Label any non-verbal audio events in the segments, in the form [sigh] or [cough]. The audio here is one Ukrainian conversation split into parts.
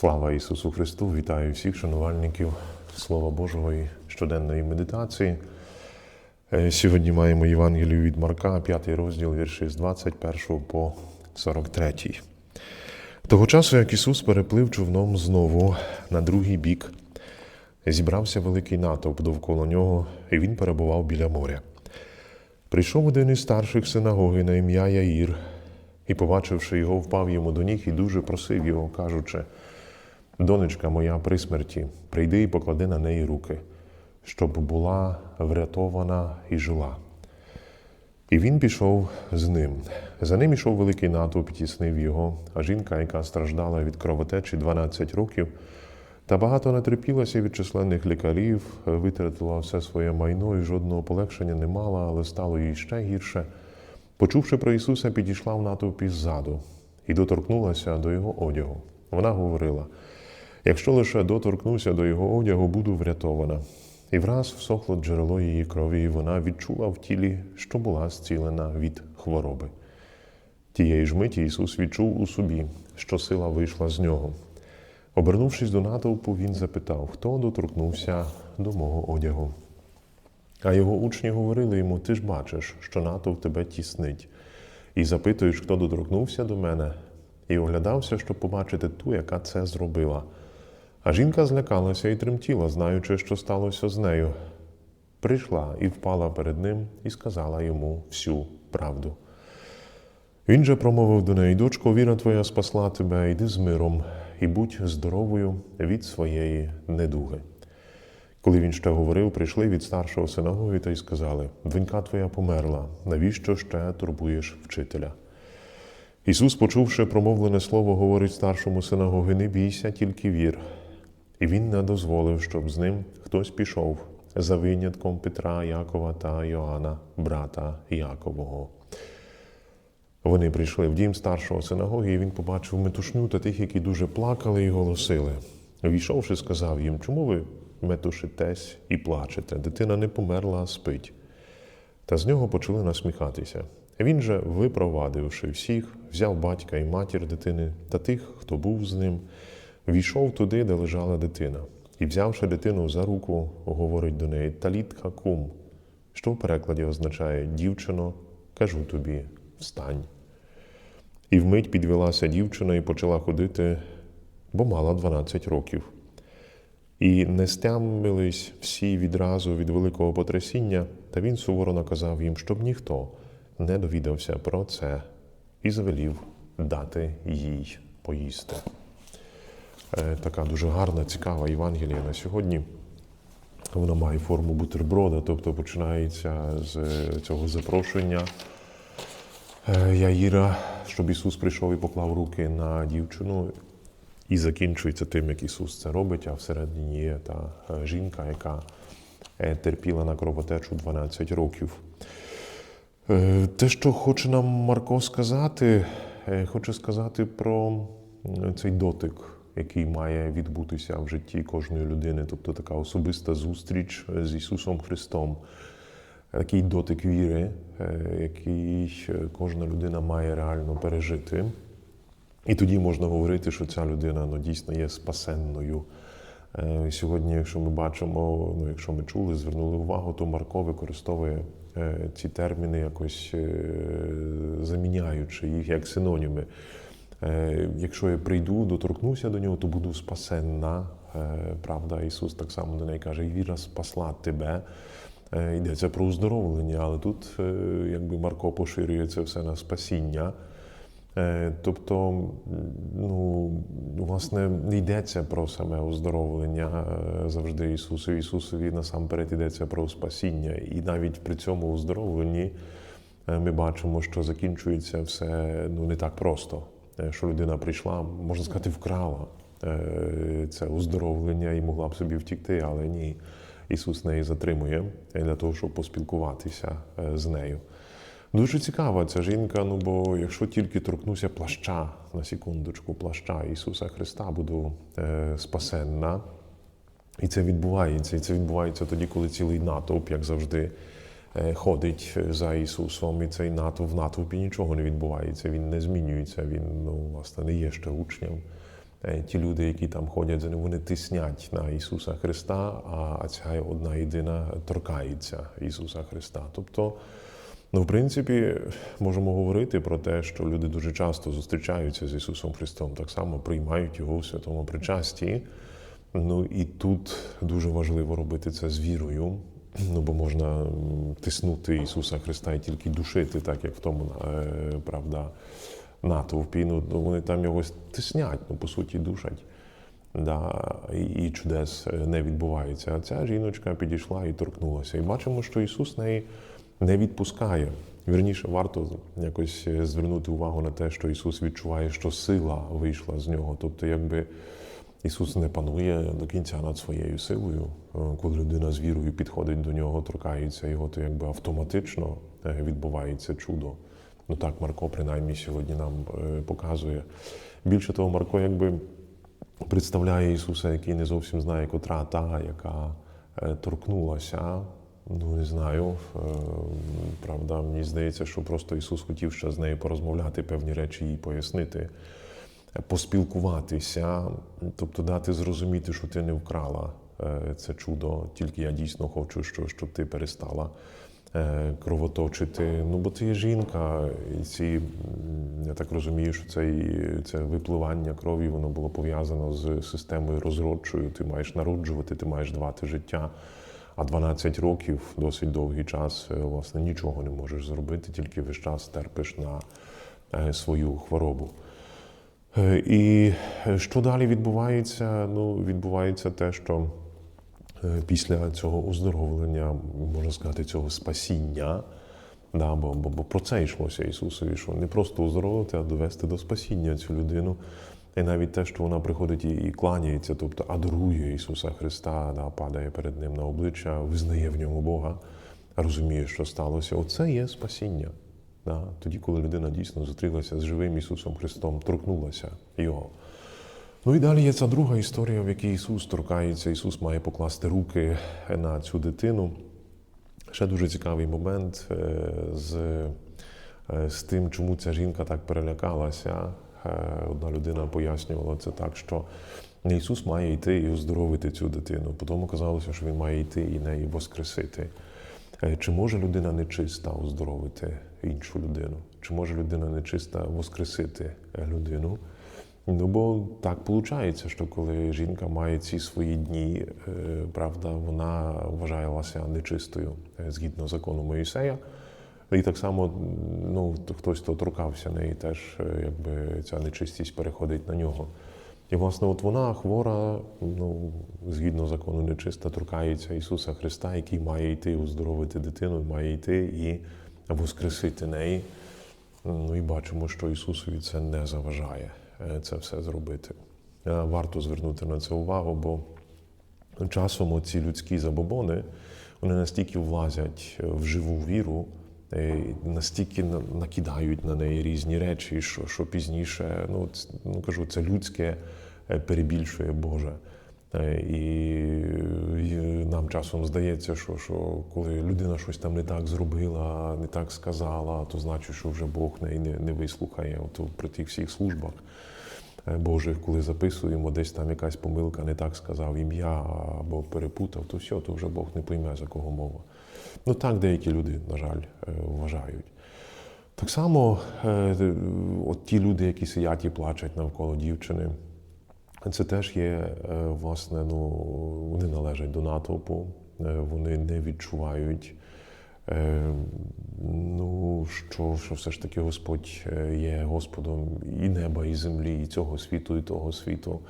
Слава Ісусу Христу! Вітаю всіх шанувальників Слова Божого і щоденної медитації. Е, Сьогодні маємо Євангелію від Марка, 5 розділ, вірші з 21 по 43. Того часу, як Ісус переплив човном знову на другий бік, зібрався великий натовп довкола нього, і він перебував біля моря. Прийшов один із старших синагоги на ім'я Яїр, і, побачивши його, впав йому до ніг і дуже просив його, кажучи: Донечка моя при смерті, прийди і поклади на неї руки, щоб була врятована і жила. І він пішов з ним. За ним ішов великий натовп, тіснив його, а жінка, яка страждала від кровотечі 12 років, та багато натерпілася від численних лікарів, витратила все своє майно і жодного полегшення не мала, але стало їй ще гірше. Почувши про Ісуса, підійшла в натовпі ззаду і доторкнулася до Його одягу. Вона говорила: якщо лише доторкнуся до Його одягу, буду врятована. І враз всохло джерело її крові, і вона відчула в тілі, що була зцілена від хвороби. Тієї ж миті Ісус відчув у собі, що сила вийшла з нього. Обернувшись до натовпу, він запитав, хто доторкнувся до мого одягу. А його учні говорили йому: Ти ж бачиш, що натовп тебе тіснить, і запитуєш, хто доторкнувся до мене, і оглядався, щоб побачити ту, яка це зробила. А жінка злякалася і тремтіла, знаючи, що сталося з нею. Прийшла і впала перед ним і сказала йому всю правду. Він же промовив до неї, дочко, віра твоя спасла тебе, йди з миром і будь здоровою від своєї недуги. Коли він ще говорив, прийшли від старшого синагоги та й сказали: Донька твоя померла, навіщо ще турбуєш вчителя? Ісус, почувши промовлене слово, говорить старшому синагоги: Не бійся, тільки вір. І він не дозволив, щоб з ним хтось пішов за винятком Петра, Якова та Йоанна, брата Якового. Вони прийшли в дім старшого синагоги, і він побачив метушню та тих, які дуже плакали і голосили. Війшовши, сказав їм, чому ви метушитесь і плачете? Дитина не померла, а спить. Та з нього почали насміхатися. Він же, випровадивши всіх, взяв батька і матір дитини та тих, хто був з ним, війшов туди, де лежала дитина, і, взявши дитину за руку, говорить до неї Талітка кум, що в перекладі означає дівчино, кажу тобі, встань. І вмить підвелася дівчина і почала ходити, бо мала 12 років. І не стямились всі відразу від великого потрясіння, та він суворо наказав їм, щоб ніхто не довідався про це і звелів дати їй поїсти. Е, Така дуже гарна, цікава Євангелія на сьогодні. Вона має форму бутерброда, тобто починається з цього запрошення е, Яїра, щоб Ісус прийшов і поклав руки на дівчину, і закінчується тим, як Ісус це робить, а всередині є та е, жінка, яка е, терпіла на кровотечу 12 років. Е, Те, що хоче нам Марко сказати, е, хоче сказати про цей дотик, який має відбутися в житті кожної людини, тобто така особиста зустріч е, з Ісусом Христом, такий дотик віри, е, який е, кожна людина має реально пережити. І тоді можна говорити, що ця людина ну, дійсно є спасенною. Сьогодні, якщо ми бачимо, ну якщо ми чули, звернули увагу, то Марко використовує ці терміни якось заміняючи їх як синоніми. Е, Якщо я прийду, доторкнуся до нього, то буду спасенна. Е, Правда, Ісус так само до неї каже, віра спасла тебе. Е, Йдеться про оздоровлення, але тут якби Марко поширює це все на спасіння. Тобто, ну, власне, не йдеться про саме оздоровлення завжди Ісусу. Ісусові насамперед йдеться про спасіння. І навіть при цьому оздоровленні ми бачимо, що закінчується все ну, не так просто. Що людина прийшла, можна сказати, вкрала е, це оздоровлення і могла б собі втікти, але ні. Ісус неї затримує для того, щоб поспілкуватися е, з нею. Дуже цікава ця жінка, ну бо якщо тільки торкнуся плаща на секундочку, плаща Ісуса Христа, буду е, спасенна. І це відбувається. І це відбувається тоді, коли цілий натовп, як завжди, ходить за Ісусом, і цей натовп в натовпі нічого не відбувається. Він не змінюється, він ну, власне не є ще учнем. е, ті люди, які там ходять за ним, вони тиснять на Ісуса Христа, а ця одна єдина торкається Ісуса Христа. Тобто, ну, в принципі, можемо говорити про те, що люди дуже часто зустрічаються з Ісусом Христом, так само приймають Його в святому причасті. Ну і тут дуже важливо робити це з вірою. Ну, бо можна тиснути Ісуса Христа і тільки душити, так як в тому е, правда, натовпі. Ну, ну, вони там його тиснять, ну, по суті, душать. Да, і, чудес е, не відбувається. А ця жіночка підійшла і торкнулася. І бачимо, що Ісус неї не відпускає. Вірніше, варто якось е, звернути увагу на те, що Ісус відчуває, що сила вийшла з нього. Тобто, якби Ісус не панує до кінця над своєю силою. Е, Коли людина з вірою підходить до нього, торкається його, то якби автоматично е, відбувається чудо. Ну так Марко принаймні сьогодні нам е, показує. Більше того, Марко якби представляє Ісуса, який не зовсім знає, котра та, яка торкнулася. Ну, не знаю. Правда, мені здається, що просто Ісус хотів ще з нею порозмовляти, певні речі їй пояснити, поспілкуватися, тобто дати зрозуміти, що ти не вкрала е, це чудо, тільки я дійсно хочу, що, щоб ти перестала е, кровоточити. Ну, бо ти є жінка, і ці, я так розумію, що це, це випливання крові, воно було пов'язано з системою розродчою. Ти маєш народжувати, ти маєш давати життя. А 12 років досить довгий час, е, власне, нічого не можеш зробити, тільки весь час терпиш на свою хворобу. Е, І що далі відбувається? Ну, відбувається те, що е, після цього оздоровлення, можна сказати, цього спасіння, да, бо, бо, бо про це йшлося Ісусові, що не просто оздоровити, а довести до спасіння цю людину. І навіть те, що вона приходить і, і кланяється, тобто адорує Ісуса Христа, да, падає перед Ним на обличчя, визнає в ньому Бога, розуміє, що сталося. Оце є спасіння. Да? Тоді, коли людина дійсно зустрілася з живим Ісусом Христом, торкнулася Його. Ну і далі є ця друга історія, в якій Ісус торкається. Ісус має покласти руки на цю дитину. Ще дуже цікавий момент е, з, е, з тим, чому ця жінка так перелякалася. Е, Одна людина пояснювала це так, що Ісус має йти і оздоровити цю дитину. Потім казалося, що Він має йти і неї воскресити. Чи може людина нечиста оздоровити іншу людину? Чи може людина нечиста воскресити е, людину? Ну, бо так виходить, що коли жінка має ці свої дні, е, правда, вона вважалася нечистою е, згідно закону Моїсея. І так само ну, хтось, хто торкався неї, теж якби ця нечистість переходить на нього. І, власне, от вона хвора, ну, згідно закону нечиста, торкається Ісуса Христа, який має йти оздоровити дитину, має йти і воскресити неї. Ну і бачимо, що Ісусові це не заважає е, це все зробити. Е, Варто звернути на це увагу, бо часом ці людські забобони вони настільки влазять в живу віру, настільки накидають на неї різні речі, що, що пізніше, ну, ну кажу, це людське е, перебільшує Боже. Е, І, нам часом здається, що, що коли людина щось там не так зробила, не так сказала, то значить, що вже Бог неї не, не вислухає. От при тих всіх службах е, Божих, коли записуємо, десь там якась помилка не так сказав ім'я або перепутав, то все, то вже Бог не пойме, за кого мова. Ну так деякі люди, на жаль, е, вважають. Так само, е, от ті люди, які сидять і плачуть навколо дівчини, це теж є, е, власне, ну, вони належать до натовпу, е, вони не відчувають, е, ну, що, що все ж таки Господь е, є Господом і неба, і землі, і цього світу, і того світу.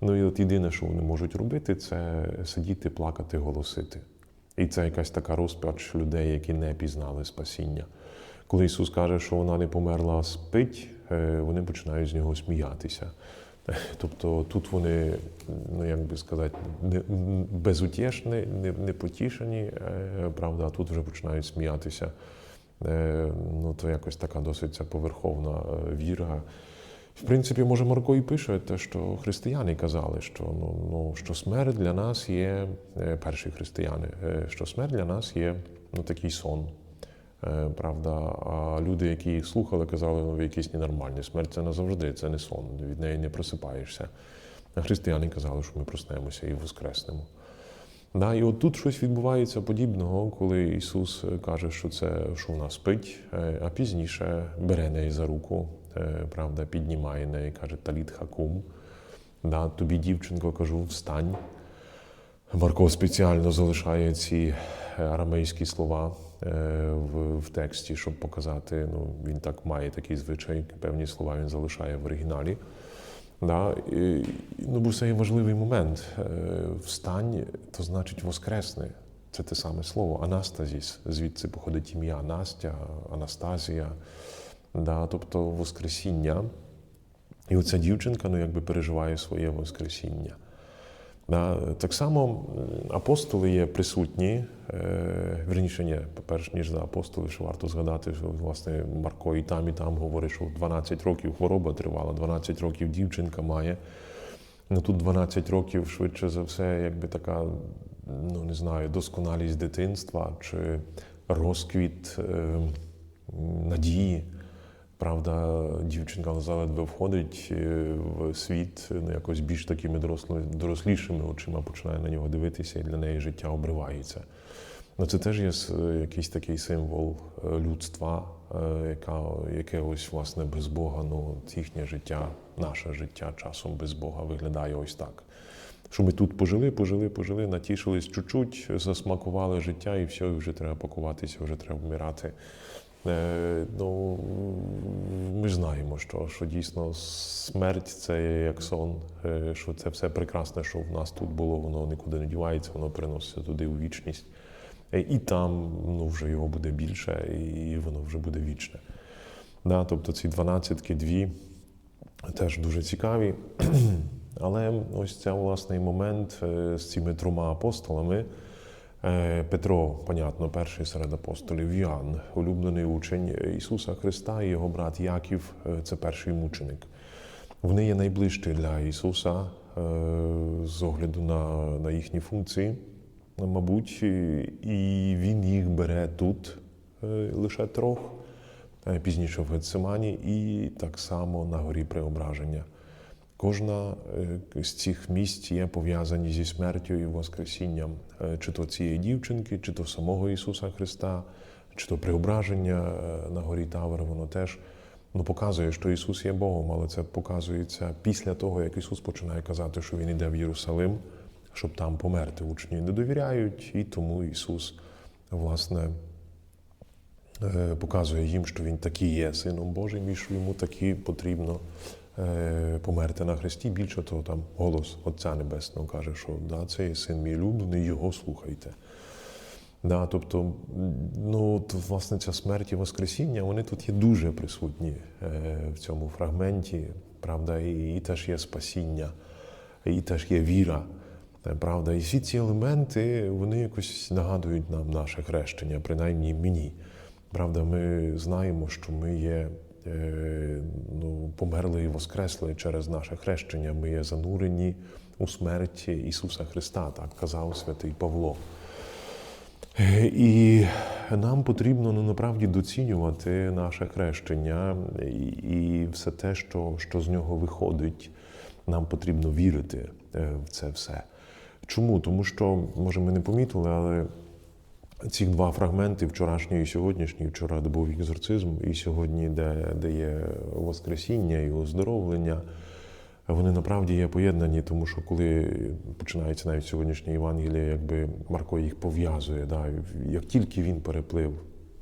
Ну і от єдине, що вони можуть робити, це сидіти, плакати, голосити. І це якась така розпач людей, які не пізнали спасіння. Коли Ісус каже, що вона не померла, а спить, е, вони починають з нього сміятися. [laughs] Тобто тут вони, ну як би сказати, не, безутішні, не, не потішені, е, правда, а тут вже починають сміятися. Е, Ну, то якось така досить поверховна віра. В принципі, може, Марко і пише те, що християни казали, що, ну, ну, що смерть для нас є, е, перші християни, е, що смерть для нас є ну, такий сон. Е, Правда, а люди, які їх слухали, казали, ну ви якісь ненормальні. Смерть це назавжди, це не сон, від неї не просипаєшся. А християни казали, що ми проснемося і воскреснемо. Да, і от тут щось відбувається подібного, коли Ісус каже, що це що вона спить, а пізніше бере неї за руку, правда, піднімає неї, каже Таліт Хакум. Да, тобі, дівчинко, кажу, встань. Марко спеціально залишає ці арамейські слова е, в, в тексті, щоб показати, ну, він так має такий звичай, певні слова він залишає в оригіналі. Да? І, ну, бо це є важливий момент. Е, Встань, то значить воскресни. Це те саме слово Анастазіс, звідси походить ім'я Настя, Анастазія, да? тобто Воскресіння. І оця дівчинка ну, якби переживає своє Воскресіння. Да, Так само апостоли є присутні. Е, верніше, ні, перш ніж за апостоли, що варто згадати, що власне Марко і там, і там говорить, що 12 років хвороба тривала, 12 років дівчинка має. Ну тут 12 років, швидше за все, якби така, ну не знаю, досконалість дитинства чи розквіт е, надії. Правда, дівчинка заледве входить е, в світ ну, якось більш такими доросло- дорослішими очима починає на нього дивитися, і для неї життя обривається. Ну, це теж є якийсь такий символ е, людства, е, яка, яке ось власне без Бога, ну їхнє життя, наше життя часом без Бога виглядає ось так. Що ми тут пожили, пожили, пожили, натішились чуть-чуть, засмакували життя, і все, і вже треба пакуватися, вже треба вмирати. Е, ну, ми знаємо, що, що дійсно смерть це як сон, е, що це все прекрасне, що в нас тут було, воно нікуди не дівається, воно переноситься туди у вічність. Е, І там ну, вже його буде більше, і воно вже буде вічне. Да, тобто ці дванадцятки, дві теж дуже цікаві. [clears throat] Але ось цей власний момент з цими трьома апостолами. Е, Петро, понятно, перший серед апостолів, Іоанн, улюблений учень Ісуса Христа, і його брат Яків е, це перший мученик. Вони є найближчі для Ісуса е, з огляду на, на їхні функції, мабуть, і- Він їх бере тут лише трьох, пізніше в Гецимані, і так само на горі Преображення. Кожна з цих місць є пов'язані зі смертю і Воскресінням, чи то цієї дівчинки, чи то самого Ісуса Христа, чи то преображення е, на горі Тавер, воно теж ну, показує, що Ісус є Богом, але це показується після того, як Ісус починає казати, що Він іде в Єрусалим, щоб там померти. Учні не довіряють, і тому Ісус, власне, е, показує їм, що він таки є сином Божим, і що йому таки потрібно е, померти на хресті. Більше того, там голос Отця Небесного каже, що да, це є син мій улюблений, його слухайте. Да, тобто, ну, от, власне, ця смерть і Воскресіння, вони тут є дуже присутні е, в цьому фрагменті, правда, і, і теж є спасіння, і теж є віра. Е, Правда, і всі ці елементи вони якось нагадують нам наше хрещення, принаймні мені. Правда, ми знаємо, що ми є е, ну, померли і воскресли через наше хрещення. Ми є занурені у смерть Ісуса Христа, так казав святий Павло. Е, І нам потрібно ну, направді доцінювати наше хрещення і, і все те, що, що з нього виходить. Нам потрібно вірити е, в це все. Чому? Тому що, може, ми не помітили, але ці два фрагменти, вчорашній і сьогоднішній, вчора де був екзорцизм, і сьогодні, де, де є Воскресіння і оздоровлення, вони направді є поєднані, тому що коли починається навіть сьогоднішнє Євангеліє, якби Марко їх пов'язує. Да, як тільки він переплив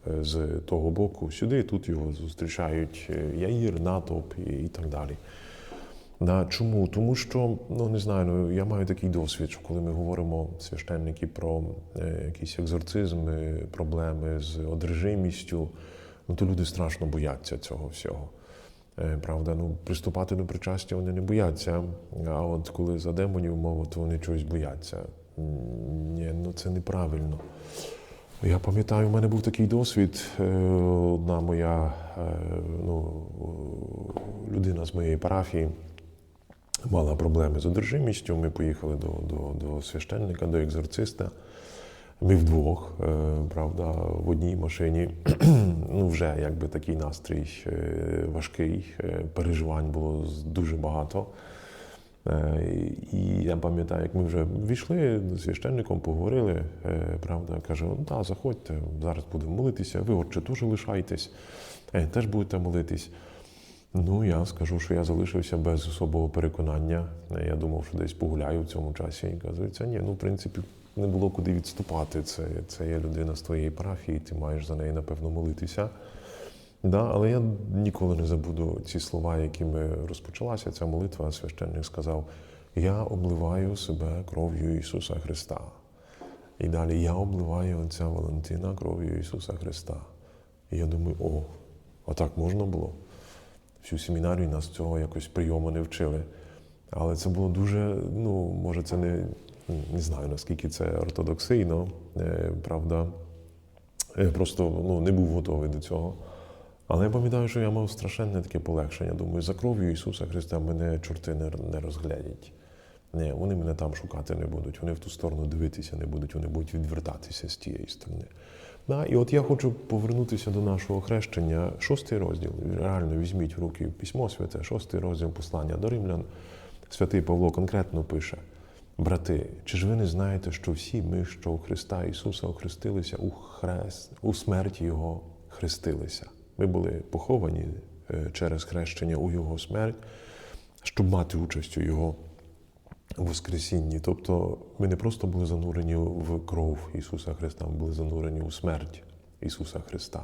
е, з того боку сюди, тут його зустрічають е, Яїр, натовп і, і так далі. Да, чому? Тому що, ну не знаю, ну я маю такий досвід, що коли ми говоримо священники про е, якісь екзорцизми, проблеми з одрежимістю, ну то люди страшно бояться цього всього. Е, правда, ну приступати до причастя вони не бояться. А от коли за демонів мова, то вони чогось бояться. Ні, ну це неправильно. Я пам'ятаю, у мене був такий досвід. Е, Одна моя е, ну, е, людина з моєї парафії мала проблеми з одержимістю. Ми поїхали до, до, до священника, до екзорциста. Ми вдвох, е, правда, в одній машині. [clears throat] ну, вже якби такий настрій е, важкий, е, переживань було дуже багато. І я пам'ятаю, як ми вже війшли з священником, поговорили, правда, каже: ну так, заходьте, зараз будемо молитися, ви отче теж лишайтесь, теж будете молитись. Ну, я скажу, що я залишився без особого переконання. Я думав, що десь погуляю в цьому часі. І казується, ні, ну, в принципі, не було куди відступати. Це, це є людина з твоєї парафії, ти маєш за неї, напевно, молитися. Да, але я ніколи не забуду ці слова, якими розпочалася ця молитва. Священник сказав: Я обливаю себе кров'ю Ісуса Христа. І далі я обливаю отця Валентина кров'ю Ісуса Христа. І я думаю, о, а так можна було? Всю семінарію нас цього якось прийому не вчили. Але це було дуже, ну, може, це не, не знаю, наскільки це ортодоксийно, е, правда. Я просто ну, не був готовий до цього. Але я пам'ятаю, що я мав страшенне таке полегшення. Думаю, за кров'ю Ісуса Христа мене чорти не, розглядять. Ні, вони мене там шукати не будуть, вони в ту сторону дивитися не будуть, вони будуть відвертатися з тієї сторони. Да, і от я хочу повернутися до нашого хрещення. Шостий розділ. Реально візьміть в руки письмо святе, шостий розділ послання до римлян. Святий Павло конкретно пише: Брати, чи ж ви не знаєте, що всі ми, що у Христа Ісуса охрестилися у хрест, у смерті Його хрестилися? Ми були поховані е, через хрещення у Його смерть, щоб мати участь у Його Воскресінні. Тобто ми не просто були занурені в кров Ісуса Христа, ми були занурені у смерть Ісуса Христа.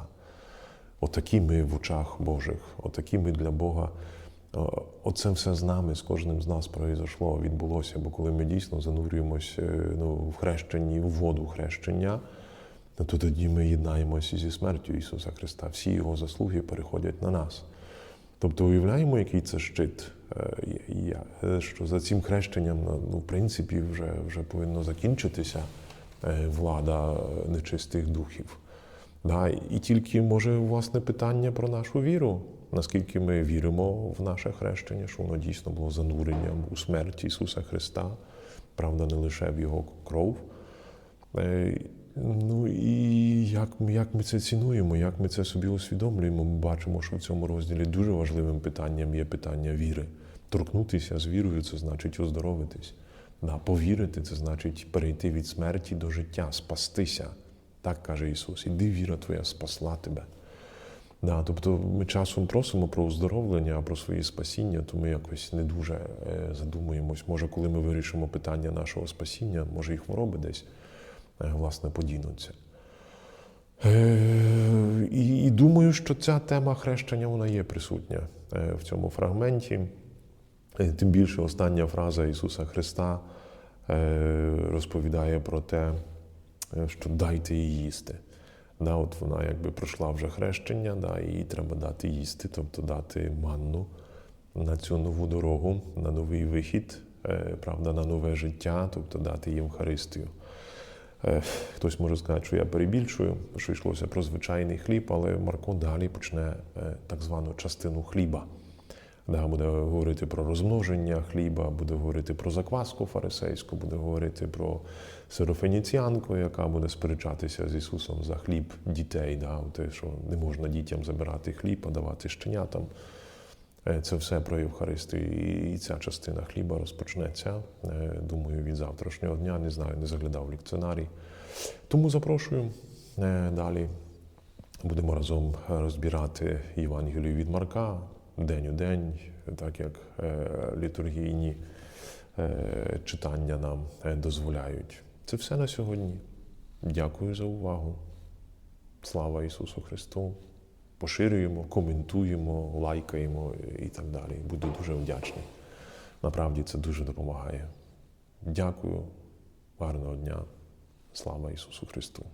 Отакі ми в очах Божих, отакі ми для Бога. Оце все з нами, з кожним з нас произошло, відбулося. Бо коли ми дійсно занурюємось е, ну, в хрещенні, в воду хрещення, то тоді ми єднаємося зі смертю Ісуса Христа. Всі Його заслуги переходять на нас. Тобто уявляємо, який це щит, я- е, що за цим хрещенням, ну, в принципі, вже, вже повинно закінчитися е, влада е, нечистих духів. Да, і тільки може власне питання про нашу віру, наскільки ми віримо в наше хрещення, що воно дійсно було зануренням у смерть Ісуса Христа, правда, не лише в Його кров. Е, Ну і як, як ми це цінуємо, як ми це собі усвідомлюємо, ми бачимо, що в цьому розділі дуже важливим питанням є питання віри. Торкнутися з вірою це значить оздоровитись. Да, повірити це значить перейти від смерті до життя, спастися. Так каже Ісус. Іди, віра твоя спасла тебе. Да, тобто ми часом просимо про оздоровлення, а про свої спасіння, то ми якось не дуже е, задумуємось. Може, коли ми вирішимо питання нашого спасіння, може і хвороби десь е, власне подінуться. Е, І, і думаю, що ця тема хрещення вона є присутня в цьому фрагменті. Е, Тим більше остання фраза Ісуса Христа е, розповідає про те, е, що дайте їй їсти. Да, от вона якби пройшла вже хрещення, да, і їй треба дати їсти, тобто дати манну на цю нову дорогу, на новий вихід, правда, на нове життя, тобто дати їм Хтось може сказати, що я перебільшую, що йшлося про звичайний хліб, але Марко далі почне так звану частину хліба. Да, буде говорити про розмноження хліба, буде говорити про закваску фарисейську, буде говорити про сирофеніціанку, яка буде сперечатися з Ісусом за хліб дітей, да, те, що не можна дітям забирати хліб, а давати щенятам. Е, Це все про Євхаристію. І ця частина хліба розпочнеться, е, думаю, від завтрашнього дня. Не знаю, не заглядав в лекціонарій. Тому запрошую е, далі. Будемо разом розбирати Євангелію від Марка день у день, так як е, літургійні е, читання нам е, дозволяють. Це все на сьогодні. Дякую за увагу. Слава Ісусу Христу! Поширюємо, коментуємо, лайкаємо і так далі. Буду дуже вдячний. Направді це дуже допомагає. Дякую, гарного дня. Слава Ісусу Христу!